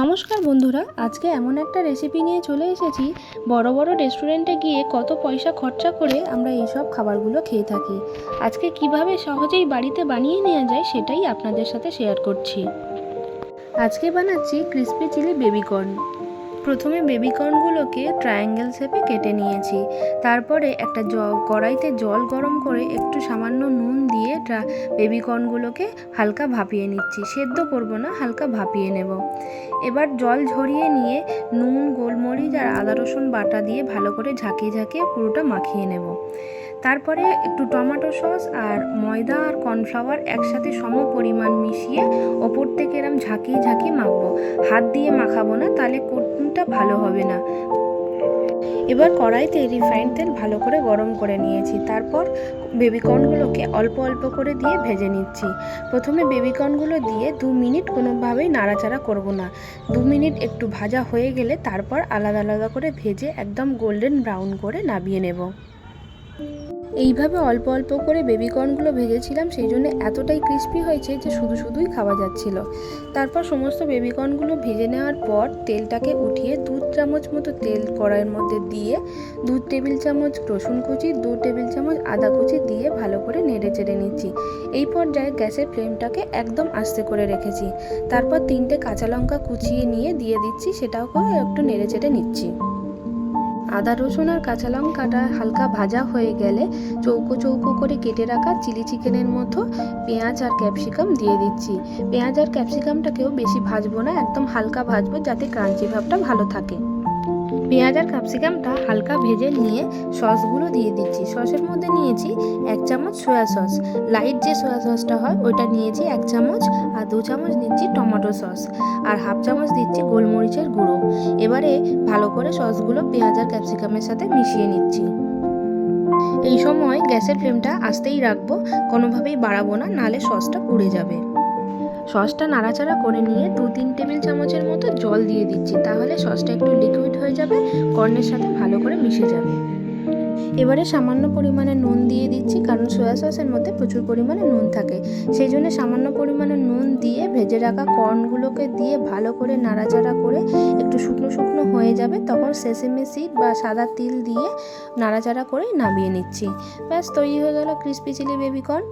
নমস্কার বন্ধুরা, আজকে এমন একটা রেসিপি নিয়ে চলে এসেছি। বড় বড় রেস্টুরেন্টে গিয়ে কত পয়সা খরচা করে আমরা এইসব খাবারগুলো খেয়ে থাকি। আজকে কীভাবে সহজেই বাড়িতে বানিয়ে নেওয়া যায় সেটাই আপনাদের সাথে শেয়ার করছি। আজকে বানাচ্ছি ক্রিসপি চিলি বেবিকর্ন প্রথমে বেবিকর্নগুলোকে ট্রায়াঙ্গেল শেপে কেটে নিয়েছি। তারপরে একটা জ, কড়াইতে জল গরম করে একটু সামান্য নুন দিয়ে ট্রা, বেবিকর্নগুলোকে হালকা ভাপিয়ে নিচ্ছি। সেদ্ধ করব না, হালকা ভাপিয়ে নেব। এবার জল ঝরিয়ে নিয়ে নুন, গোলমরিচ আর আদা রসুন বাটা দিয়ে ভালো করে ঝাঁকিয়ে ঝাঁকিয়ে পুরোটা মাখিয়ে নেব। তারপরে একটু টমেটো সস আর ময়দা আর কর্নফ্লাওয়ার একসাথে সম পরিমাণ মিশিয়ে ওপর থেকে এরম ঝাঁকিয়ে ঝাঁকিয়ে মাখবো। হাত দিয়ে মাখাবো না, তাহলে কোটটা ভালো হবে না। এবার কড়াইতে রিফাইন তেল ভালো করে গরম করে নিয়েছি। তারপর বেবিকর্নগুলোকে অল্প অল্প করে দিয়ে ভেজে নিচ্ছি। প্রথমে বেবিকর্নগুলো দিয়ে দু মিনিট কোনোভাবেই নাড়াচাড়া করব না। দু মিনিট একটু ভাজা হয়ে গেলে তারপর আলাদা আলাদা করে ভেজে একদম গোল্ডেন ব্রাউন করে নামিয়ে নেব। এইভাবে অল্প অল্প করে বেবিকর্নগুলো ভেজেছিলাম, সেই জন্য এতটাই ক্রিস্পি হয়েছে যে শুধু শুধুই খাওয়া যাচ্ছিল। তারপর সমস্ত বেবিকর্নগুলো ভেজে নেওয়ার পর তেলটাকে উঠিয়ে দু চামচ মতো তেল কড়াইয়ের মধ্যে দিয়ে দু টেবিল চামচ রসুন কুচি, দু টেবিল চামচ আদা কুচি দিয়ে ভালো করে নেড়ে চেড়ে নিচ্ছি। এই পর্যায়ে গ্যাসের ফ্লেমটাকে একদম আস্তে করে রেখেছি। তারপর তিনটে কাঁচা লঙ্কা কুচিয়ে নিয়ে দিয়ে দিচ্ছি সেটাও একটু নেড়ে চেড়ে নিচ্ছি। আদা রসুন আর কাঁচা লঙ্কাটা হালকা ভাজা হয়ে গেলে চৌকো চৌকো করে কেটে রাখা চিলি চিকেনের মতো পেঁয়াজ আর ক্যাপসিকাম দিয়ে দিচ্ছি। পেঁয়াজ আর ক্যাপসিকামটাকেও বেশি ভাজবো না, একদম হালকা ভাজবো যাতে ক্রাঞ্চি ভাবটা ভালো থাকে। পেঁয়াজ আর ক্যাপসিকামটা হালকা ভেজে নিয়ে সসগুলো দিয়ে দিচ্ছি। সসের মধ্যে নিয়েছি এক চামচ সয়া সস। লাইট যে সয়া সসটা হয়, ওইটা নিয়েছি এক চামচ আর দু চামচ দিচ্ছি টমেটো সস। আর হাফ চামচ দিচ্ছি গোলমরিচের গুঁড়ো। এবারে ভালো করে সসগুলো পেঁয়াজ আর ক্যাপসিকামের সাথে মিশিয়ে নিচ্ছি। এই সময় গ্যাসের ফ্লেমটা আস্তেই রাখব, কোনোভাবেই বাড়াবো না, নালে সসটা পুড়ে যাবে। সসটা নাড়াচাড়া করে নিয়ে দু তিন টেবিল চামচের মতো জল দিয়ে দিচ্ছি। তাহলে সসটা একটু লিকুইড হয়ে যাবে, কর্নের সাথে ভালো করে মিশে যাবে। এবারে সামান্য পরিমাণে নুন দিয়ে দিচ্ছি, কারণ সয়া সসের মধ্যে প্রচুর পরিমাণে নুন থাকে। সেই জন্য সামান্য পরিমাণে নুন দিয়ে ভেজে রাখা কর্নগুলোকে দিয়ে ভালো করে নাড়াচাড়া করে একটু শুকনো শুকনো হয়ে যাবে, তখন সেসেমে সিড বা সাদা তিল দিয়ে নাড়াচাড়া করে নামিয়ে নিচ্ছি। ব্যাস, তৈরি হয়ে গেল ক্রিস্পি চিলি বেবিকর্ন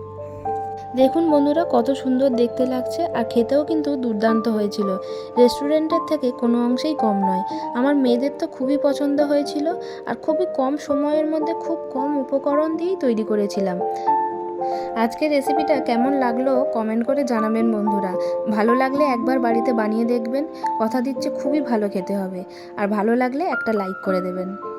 দেখুন বন্ধুরা, কত সুন্দর দেখতে লাগছে আর খেতেও কিন্তু দুর্দান্ত হয়েছিল। রেস্টুরেন্টের থেকে কোনো অংশেই কম নয়। আমার মেয়েদের তো খুবই পছন্দ হয়েছিল আর খুবই কম সময়ের মধ্যে খুব কম উপকরণ দিয়েই তৈরি করেছিলাম। আজকের রেসিপিটা কেমন লাগল কমেন্ট করে জানাবেন বন্ধুরা। ভালো লাগলে একবার বাড়িতে বানিয়ে দেখবেন। কথা দিচ্ছে খুবই ভালো খেতে হবে। আর ভালো লাগলে একটা লাইক করে দেবেন।